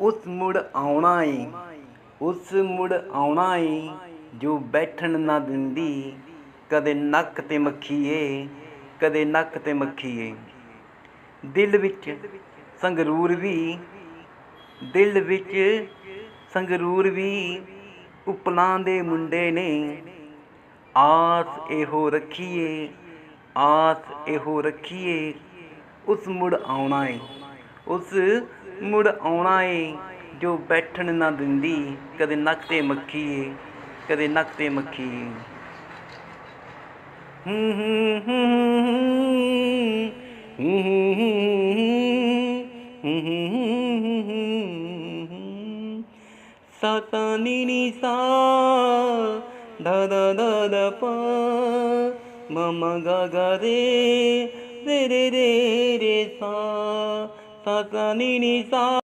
ਉਸ ਮੁੜ ਆਉਣਾ ਏ। ਉਸ ਮੁੜ ਆਉਣਾ ਏ ਜੋ ਬੈਠਣ ਨਾ ਦਿੰਦੀ। ਕਦੇ ਨੱਕ ਤੇ ਮੱਖੀਏ, ਕਦੇ ਨੱਕ ਤੇ ਮੱਖੀਏ। ਦਿਲ ਵਿੱਚ ਸੰਗਰੂਰ ਵੀ, ਦਿਲ ਵਿੱਚ ਸੰਗਰੂਰ ਵੀ ਉਪਲਾਂ ਦੇ ਮੁੰਡੇ ਨੇ। ਆਸ ਇਹੋ ਰੱਖੀਏ, ਆਸ ਇਹੋ ਰੱਖੀਏ, ਉਸ ਮੁੜ ਆਉਣਾ ਏ। ਉਸ ਮੁੜ ਆਉਣਾ ਏ, ਜੋ ਬੈਠਣ ਨਾ ਦਿੰਦੀ, ਕਦੇ ਨੱਕ ਤੇ ਮੱਖੀ ਏ, ਕਦੇ ਨੱਕ ਤੇ ਮੱਖੀ ਏ। ਹੂੰ ਹੂੰ ਹੂੰ ਹੂੰ ਹੂੰ ਹੂੰ ਸਾ ਤਾ ਨੀ ਨੀ, ਸਾ, ਦਾ ਦਾ ਦਾ ਦਾ, ਪਾ। ਮ ਗਾ ਗਾ ਰੇ ਰੇ ਰੇ ਰੇ, ਸਾ। ਸਾ ਤਾ ਨੀ ਨੀ ਸਾ